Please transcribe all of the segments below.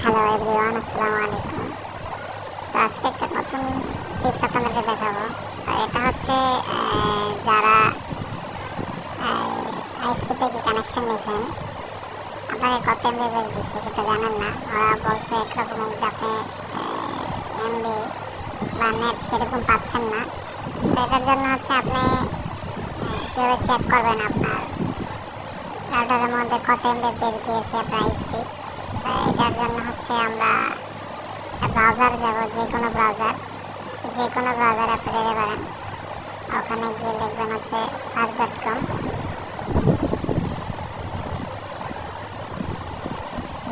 Hello everyone আসসালামু আলাইকুম তো আজকে একটা নতুন টিপস আপনাদেরকে দেখাবো। এটা হচ্ছে যারা আইসপি থেকে কানেকশন নিয়েছেন, আপনাকে কত এমবি বেশ দিচ্ছে সেটা জানেন না। ওরা বলছে একরকম আপনি এমবি বা নেট সেরকম পাচ্ছেন না। তো এটার জন্য হচ্ছে আপনি কীভাবে চেক করবেন আপনার রাউটারের মধ্যে কত এমবি বেশ দিয়েছে আপনার স্পিড এটার জন্য হচ্ছে আমরা ব্রাউজার যাব, যে কোনো ব্রাউজার যে কোনো ব্রাউজার আপনি যেতে পারেন। ওখানে গিয়ে লিখবেন হচ্ছে ফার্স্ট ডট কম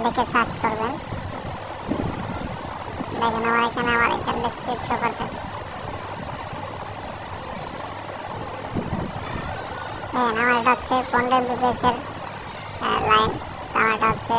লিখে সার্চ করবেন। দেখেন আমার এখানে আমার ইন্টারনেট স্পিড শো করতেছে। আমার এটা হচ্ছে পনেরো এমবিপিএস এর লাইন তো আমার এটা হচ্ছে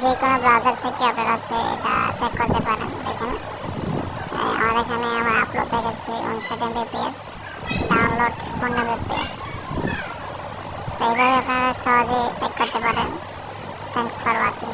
যে কোনো ব্রাউজার থেকে আপনারা হচ্ছে এটা চেক করতে পারেন দেখেন। আহ, আমার এখানে আমার আপলোড হয়ে গেছে উনষাট এমবিপিএস ডাউনলোড পনেরো এমবিপিএস এইভাবে আপনারা সহজে চেক করতে পারেন। Thanks for watching